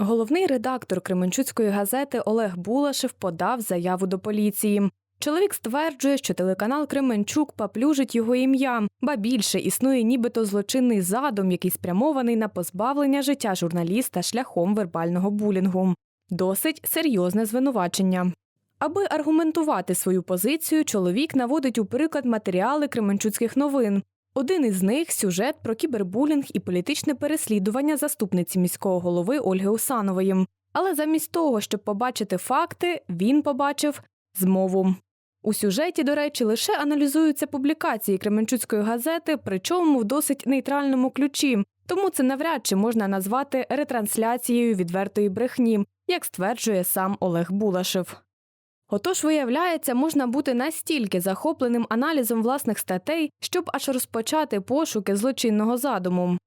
Головний редактор Кременчуцької газети Олег Булашев подав заяву до поліції. Чоловік стверджує, що телеканал Кременчук поплюжить його ім'я, ба більше існує нібито злочинний задум, який спрямований на позбавлення життя журналіста шляхом вербального булінгу. Досить серйозне звинувачення. Аби аргументувати свою позицію, чоловік наводить у приклад матеріали Кременчуцьких новин. Один із них сюжет про кібербулінг і політичне переслідування заступниці міського голови Ольги Усанової. Але замість того, щоб побачити факти, він побачив змову. У сюжеті, до речі, лише аналізуються публікації Кременчуцької газети, причому в досить нейтральному ключі. Тому це навряд чи можна назвати ретрансляцією відвертої брехні, як стверджує сам Олег Булашев. Отож, виявляється, можна бути настільки захопленим аналізом власних статей, щоб аж розпочати пошуки злочинного задуму.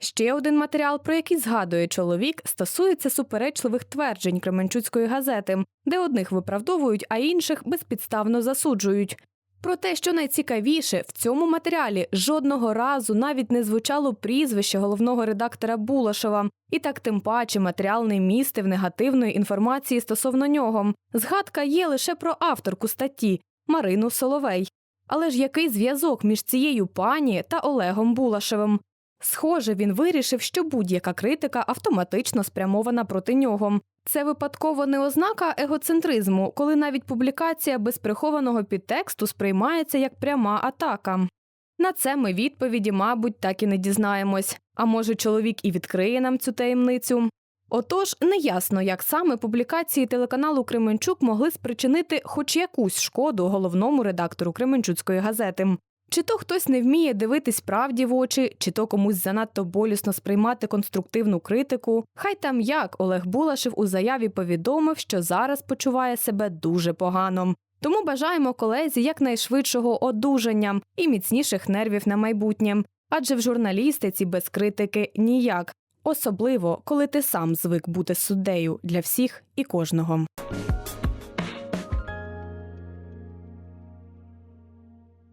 Ще один матеріал, про який згадує чоловік, стосується суперечливих тверджень Кременчуцької газети, де одних виправдовують, а інших безпідставно засуджують. Про те, що найцікавіше, в цьому матеріалі жодного разу навіть не звучало прізвище головного редактора Булашева, і так тим паче матеріал не містив негативної інформації стосовно нього. Згадка є лише про авторку статті Марину Соловей. Але ж який зв'язок між цією пані та Олегом Булашевим? Схоже, він вирішив, що будь-яка критика автоматично спрямована проти нього. Це випадково не ознака егоцентризму, коли навіть публікація без прихованого підтексту сприймається як пряма атака. На це ми відповіді, мабуть, так і не дізнаємось. А може, чоловік і відкриє нам цю таємницю. Отож, неясно, як саме публікації телеканалу Кременчук могли спричинити хоч якусь шкоду головному редактору Кременчуцької газети. Чи то хтось не вміє дивитись правді в очі, чи то комусь занадто болісно сприймати конструктивну критику. Хай там як Олег Булашев у заяві повідомив, що зараз почуває себе дуже погано. Тому бажаємо колезі якнайшвидшого одужання і міцніших нервів на майбутнє. Адже в журналістиці без критики ніяк, особливо коли ти сам звик бути суддею для всіх і кожного.